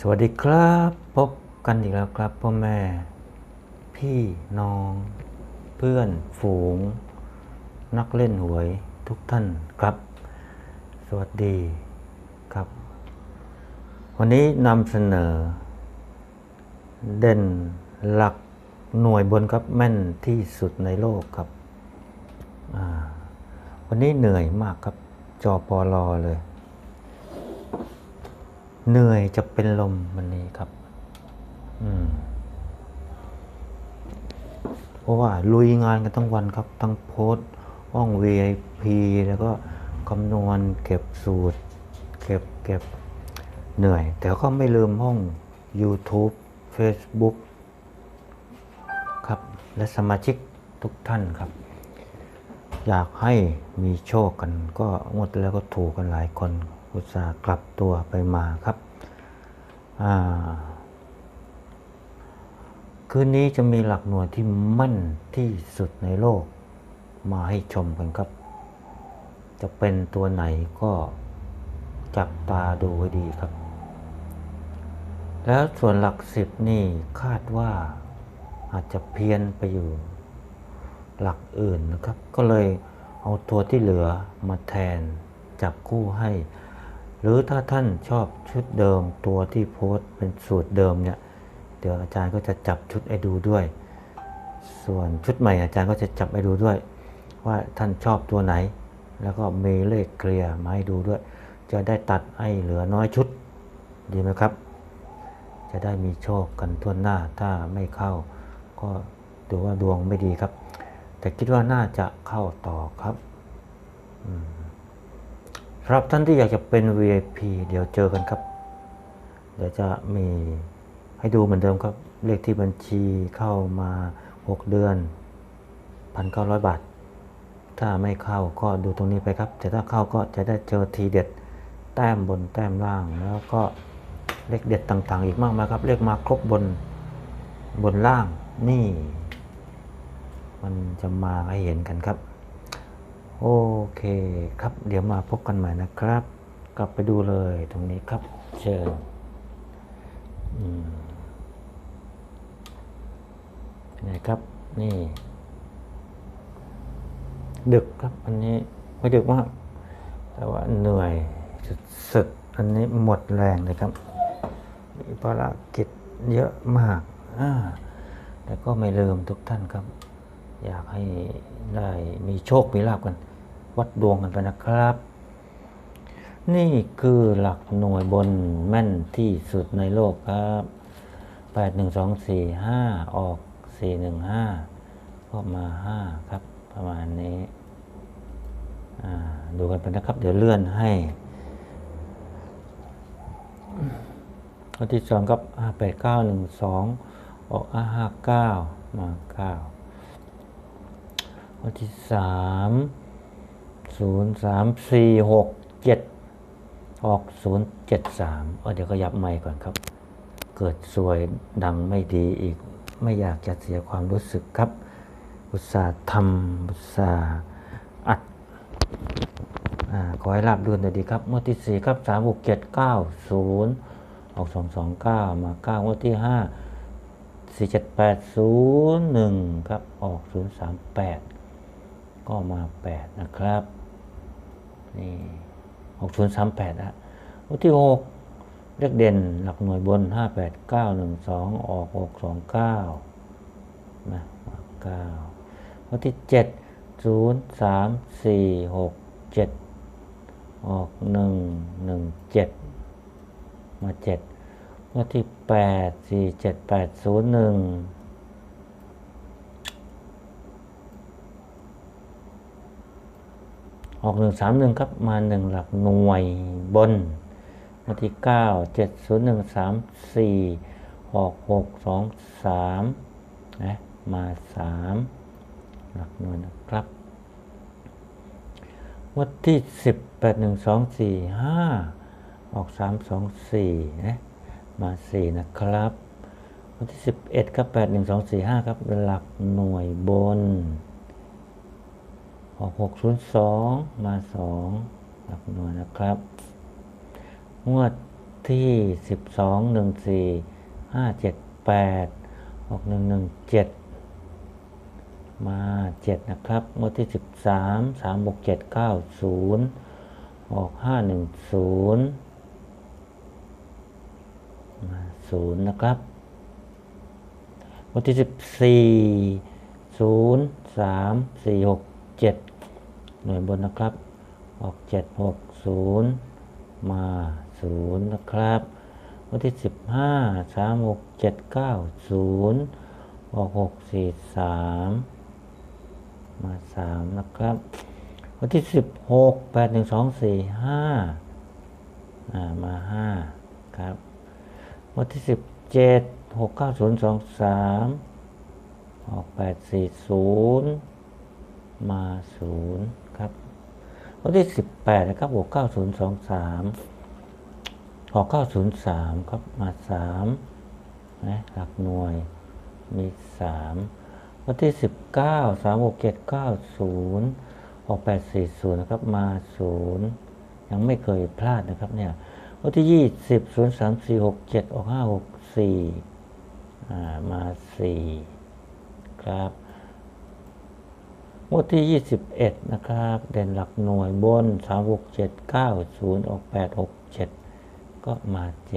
สวัสดีครับ พบกันอีกแล้วครับพ่อแม่ พี่น้อง เพื่อนฝูง นักเล่นหวยทุกท่านครับ สวัสดีครับ วันนี้นำเสนอ เด่นหลักหน่วยบนครับแม่นที่สุดในโลกครับ วันนี้เหนื่อยมากครับจอปอลอเลย เหนื่อยจะเป็นลมวันนี้ครับ อืม เพราะว่าลุยงานกันทั้งวันครับทั้งโพสต์ห้อง VIP แล้วก็คำนวณเก็บสูตร เก็บเก็บเหนื่อย แต่ก็ไม่ลืมห้อง YouTube Facebook ครับ และสมาชิกทุกท่านครับ อยากให้มีโชคกันก็งวดแล้วก็ถูกกันหลายคนอุตส่าห์กลับตัวไปมาครับ คืนนี้จะมีหลักหน่วยที่มั่นที่สุดในโลก มาให้ชมกันครับ จะเป็นตัวไหนก็จับตาดูให้ดีครับ แล้วส่วนหลักสิบนี่คาดว่าอาจจะเพี้ยนไปอยู่ หลักอื่นนะครับ ก็เลยเอาตัวที่เหลือมาแทนจับคู่ให้ หรือถ้าท่านชอบชุดเดิมตัวที่โพสเป็นสูตรเดิมเนี่ยเดี๋ยวอาจารย์ก็จะจับชุดให้ดูด้วย ส่วนชุดใหม่อาจารย์ก็จะจับให้ดูด้วย ว่าท่านชอบตัวไหน แล้วก็มีเลขเคลียร์มาให้ดูด้วย จะได้ตัดให้เหลือน้อยชุดดีไหมครับ จะได้มีโชคกันทั่วหน้าถ้าไม่เข้า ก็ถือว่าดวงไม่ดีครับ แต่คิดว่าน่าจะเข้าต่อครับ อืม สำหรับท่านที่อยากจะเป็น VIP เดี๋ยวเจอกันครับ เดี๋ยวจะมีให้ดูเหมือนเดิมครับ เลขที่บัญชีเข้ามา 6 เดือน 1,900 บาท ถ้าไม่เข้าก็ดูตรงนี้ไปครับ แต่ถ้าเข้าก็จะได้เจอทีเด็ด แต้มบนแต้มล่าง แล้วก็เลขเด็ดต่างๆ อีกมากมายครับ เลขมาครบบนบนล่างนี่ มันจะมาให้เห็นกันครับ โอเคครับ เดี๋ยวมาพบกันใหม่นะครับ กลับไปดูเลยตรงนี้ครับ เชิญนี่ครับ นี่ ดึกครับ อันนี้ไม่ดึกมาก แต่ว่าเหนื่อยสุดๆอันนี้หมดแรงเลยครับ มีภารกิจเยอะมากอ่าแต่ก็ไม่ลืมทุกท่านครับ อยากให้ได้มีโชค มีลาบกัน วัดดวงกันไปนะครับ นี่คือหลักหน่วยบนแม่นที่สุดในโลกครับแปดหนึ่งสองสี่ห้าออกสี่หนึ่งห้าก็มาห้าครับ ประมาณนี้อ่าดูกันไปนะครับ เดี๋ยวเลื่อนให้ข้อที่สองครับห้าแปดเก้าหนึ่งสองออกห้าห้าเก้ามาเก้า ข้อที่สามศูนย์สามสี่หกเจ็ดออกศูนย์เจ็ดสามเดี๋ยวก็ยับไม่ก่อนครับ เกิดสวยดังไม่ดีอีก ไม่อยากจะเสียความรู้สึกครับ อุตสาห์ทำอุตสาห์อัดอาขอให้ราบรื่นเลยดีครับงวดที่สี่ครับสามหกเจ็ดเก้าศูนย์ออกสองสองเก้ามาเก้างวดที่ห้าสี่เจ็ดแปดศูนย์หนึ่งครับ ออกศูนย์สามแปด ก็มาแปดนะครับ นี่ออกศูนย์สามแปดนะวันที่หกเลขเด่นหลักหน่วยบนห้าแปดเก้าหนึ่งสองออกหกสองเก้านะมาเก้าวันที่เจ็ดศูนย์สามสี่หกเจ็ดออกหนึ่งหนึ่งเจ็ดมาเจ็ดงวดที่แปดสี่เจ็ดแปดศูนย์หนึ่ง ออกหนึ่งสามหนึ่งครับมาหนึ่งหลักหน่วยบนงวดที่เก้าเจ็ดศูนย์หนึ่งสามสี่ออกหกสองสามนะมาสามหลักหน่วยนะครับวันที่สิบแปดหนึ่งสองสี่ห้าออกสามสองสี่นะมาสี่นะครับวันที่สิบเอ็ดครับแปดหนึ่งสองสี่ห้าครับ หลักหน่วยบน ออกหกศูนย์สองมาสองหลักหน่วยนะครับ งวดที่สิบสองหนึ่งสี่ห้าเจ็ดแปดออกหนึ่งหนึ่งเจ็ดมาเจ็ดนะครับ งวดที่สิบสามสามบวกเจ็ดเก้าศูนย์ออกห้าหนึ่งศูนย์มาศูนย์นะครับงวดที่สิบสี่ศูน ย์สามสี่หกเจ็ดหน่วยบนนะครับ ออกเจ็ดหกศูนย์มาศูนย์นะครับ วันที่สิบห้าสามหกเจ็ดเก้าศูนย์ออกหกสี่สามมาสามนะครับ วันที่สิบหกแปดหนึ่งสองสี่ห้ามาห้าครับ วันที่สิบเจ็ดหกเก้าศูนย์สองสามออกแปดสี่ศูนย์ มาศูนย์ครับวันที่สิบแปดนะครับบวกเก้าศูนย์สองสามออกเก้าศูนย์สามครับมาสามนะหลักหน่วยมีสามวันที่สิบเก้าสามหกเจ็ดเก้าศูนย์ออกแปดสี่ศูนย์นะครับมาศูนย์ยังไม่เคยพลาดนะครับเนี่ยวันที่ยี่สิบศูนย์สามสี่หกเจ็ดออกห้าหกสี่มาสี่ครับ งวดที่ 21 นะครับ เด่นหลักหน่วยบน 3 6 7 9 0 ออก 8 6 7 ก็มา 7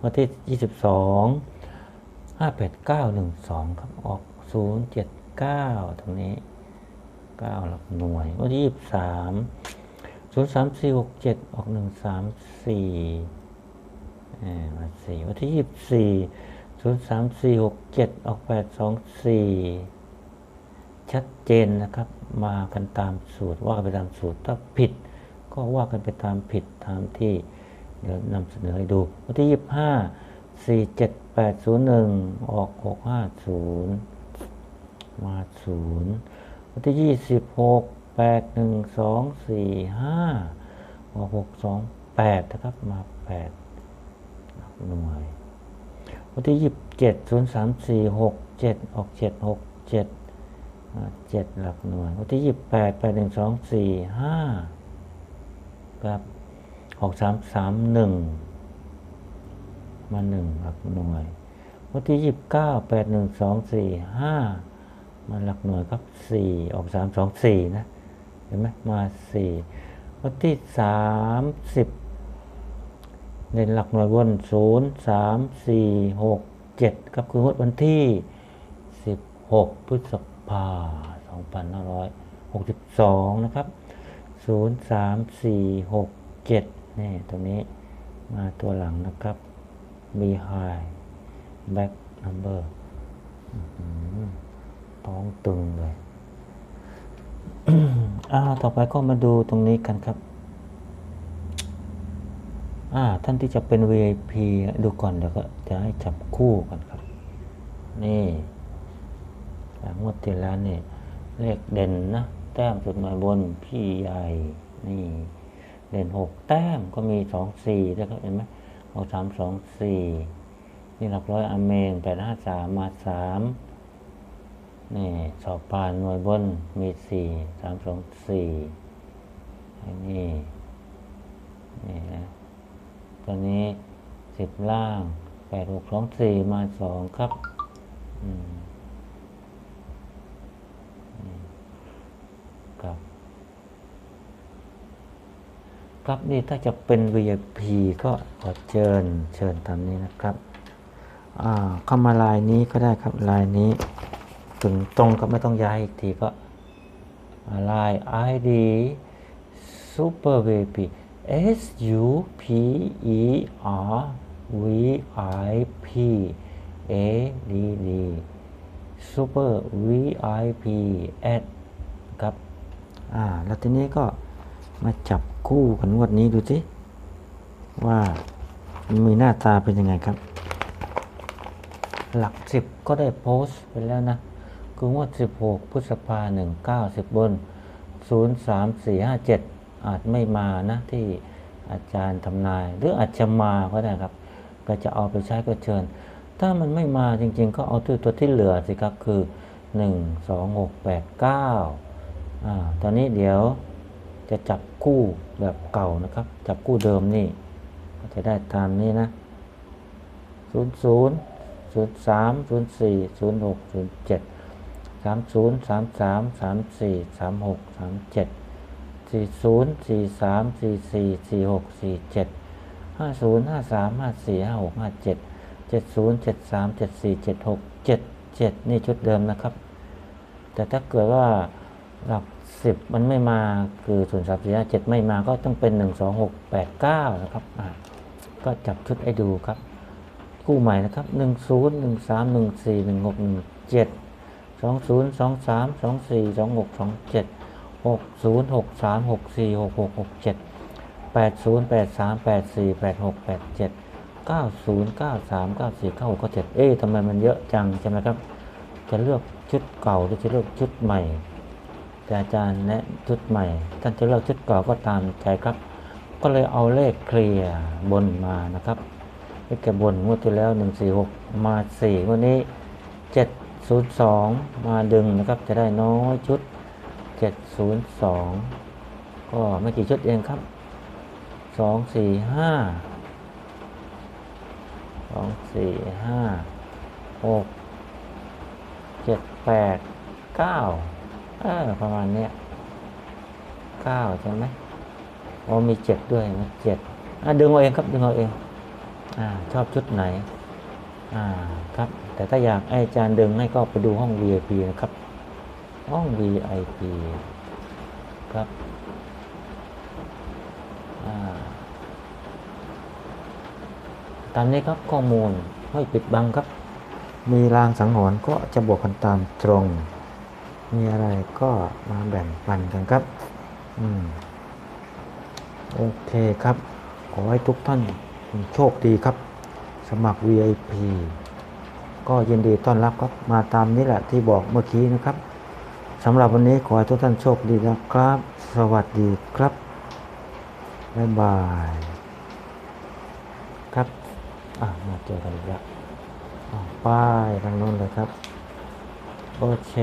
งวดที่ 22 5 8 9 1 2 ครับ ออก 0 7 9 ตรงนี้ 9 หลักหน่วย งวดที่ 23 0 3 4 6 7 ออก 1 3 4มา4วันที่ 24 0 3 4 6 7 ออก 8 2 4 ชัดเจนนะครับ มากันตามสูตรว่ากันไปตามสูตรถ้าผิดก็ว่ากันไปตามผิดตามที่เดี๋ยวนำเสนอให้ดูวันที่ยี่ห้าสี่เจ็ดแปดศูนย์หนึ่งออกหกห้าศูนย์มาศูนย์วันที่ยี่สิบหกแปดหนึ่งสองสี่ห้าออกหกสองแปดนะครับมาแปดหน่วย วันที่ยี่สิบเจ็ดศูนย์สามสี่หกเจ็ดออกเจ็ดหกเจ็ด เจ็ดหลักหน่วย วันที่ยี่สิบแปดแปดหนึ่งสองสี่ห้าครับหกสามสามหนึ่งมาหนึ่งหลักหน่วย วันที่ยี่สิบเก้าแปดหนึ่งสองสี่ห้ามาหลักหน่วยครับสี่ออกสามสองสี่นะ เห็นไหมมาสี่วันที่สามสิบเด่นหลักหน่วยบนศูนย์สามสี่หกเจ็ดครับคือวดวันที่สิบหกพฤษภาสองพันห้าร้อยหกสิบสองนะครับศูนย์สามสี่หกเจ็ดนี่ตรงนี้มาตัวหลังนะครับมีไฮแบ็กนัมเบอร์ท้องตึงเลยอ่าต่อไปก็มาดูตรงนี้กันครับอ่าท่านที่จะเป็น VIP ดูก่อนเดี๋ยวก็จะให้จับคู่กันครับ นี่ งวดที่แล้วนี่ยเลขเด่นนะ แต้มจุดหมายบนพี่ใหญ่นี่เด่นหกแต้มก็มีสองสี่ด้วครับเห็นไหมเอาสามสองสี่นี่หลักร้อยอเมนแปดห้าสามมาสามนี่สอบผ่านหน่วยบนมีสี่สามสองสี่อันนี้นี่นะตัวนี้สิบล่างแปดหกสองสี่มาสองครับ อืม ครับ ครับนี่ถ้าจะเป็น VIP ก็ขอเชิญเชิญตามนี้นะครับอ่าเข้ามาลายนี้ก็ได้ครับลายนี้ถึงตรงก็ไม่ต้องย้ายอีกทีก็ลาย ID Super VIP S U P E R V I P A D D Super VIP at อ่า แล้วทีนี้ก็มาจับคู่กันงวดนี้ดูสิว่ามีหน้าตาเป็นยังไงครับ หลักสิบก็ได้โพสต์ไปแล้วนะ คืองวด 16 พฤษภาหนึ่งเก้าสิบบน 0 3 4 5 7 อาจไม่มานะที่อาจารย์ทำนาย หรืออาจจะมาก็ได้ครับ ก็จะเอาไปใช้ก็เชิญ ถ้ามันไม่มาจริงๆ ก็เอาตัวตัวที่เหลือสิครับคือ 1 2 6 8 9 อตอนนี้เดี๋ยวจะจับคู่แบบเก่านะครับ จับคู่เดิมนี่จะได้ตามนี้นะศูนย์ศูนย์ศูนย์สามศูนย์สี่ศูนย์หกศูนย์เจ็ดสามศูนย์สามสามสามสี่สามหกสามเจ็ดสี่ศูนย์สี่สามสี่สี่สี่หกสี่เจ็ดห้าศูนย์ห้าสามห้าสี่ห้าหกห้าเจ็ดเจ็ดศูนย์เจ็ดสามเจ็ดสี่เจ็ดหกเจ็ดเจ็ดนี่ชุดเดิมนะครับ แต่ถ้าเกิดว่า หลักสิบมันไม่มาคือศูนย์สามสี่ห้าเจ็ดไม่มาก็ต้องเป็นหนึ่งสองหกแปดเก้านะครับอ่าก็จับชุดให้ดูครับคู่ใหม่นะครับหนึ่งศูนย์หนึ่งสามหนึ่งสี่หนึ่งหกหนึ่งเจ็ดสองศูนย์สองสามสองสี่สองหกสองเจ็ดหกศูนย์หกสามหกสี่หกหกหกเจ็ดแปดศูนย์แปดสามแปดสี่แปดหกแปดเจ็ดเก้าศูนย์เก้าสามเก้าสี่เก้าหกเก้าเจ็ดเอ๊ะทำไมมันเยอะจังใช่ไหมครับ จะเลือกชุดเก่าหรือจะเลือกชุดใหม่ แต่อาจารย์แนะชุดใหม่ ท่านจะเลือกชุดเก่าก็ตามใจครับ ก็เลยเอาเลขเคลียร์บนมานะครับเลขแก่บนงวดที่แล้วหนึ่งสี่หกมาสี่งวดนี้เจ็ดศูนย์สองมาดึงนะครับ จะได้น้อยชุดเจ็ดศูนย์สองก็ไม่กี่ชุดเองครับสองสี่ห้าสองสี่ห้าหก เจ็ดแปดเก้าเออประมาณเนี้ยเก้าใช่ไหมโอ๋อมีเจ็ดด้วยนะเจ็ดอะดึงเอาเองครับดึงเอาเอง อ่า ชอบชุดไหน อ่าครับ แต่ถ้าอยากให้อาจารย์ดึงให้ก็ไปดูห้อง VIP นะครับ ห้อง VIP ครับอ่าตามนี้ครับข้อมูลไม่ปิดบังครับ มีรางสังหรณ์ก็จะบวกกันตามตรง มีอะไรก็มาแบ่งปันกันครับ อืม โอเคครับ ขอให้ทุกท่านโชคดีครับ สมัคร VIP ก็ยินดีต้อนรับครับ มาตามนี้แหละที่บอกเมื่อกี้นะครับสำหรับวันนี้ขอให้ทุกท่านโชคดีนะครับ สวัสดีครับ บ๊ายบาย ครับ อะ มาเจอกันอีกแล้วอะป้ายทางโน้นเลยครับ โอเค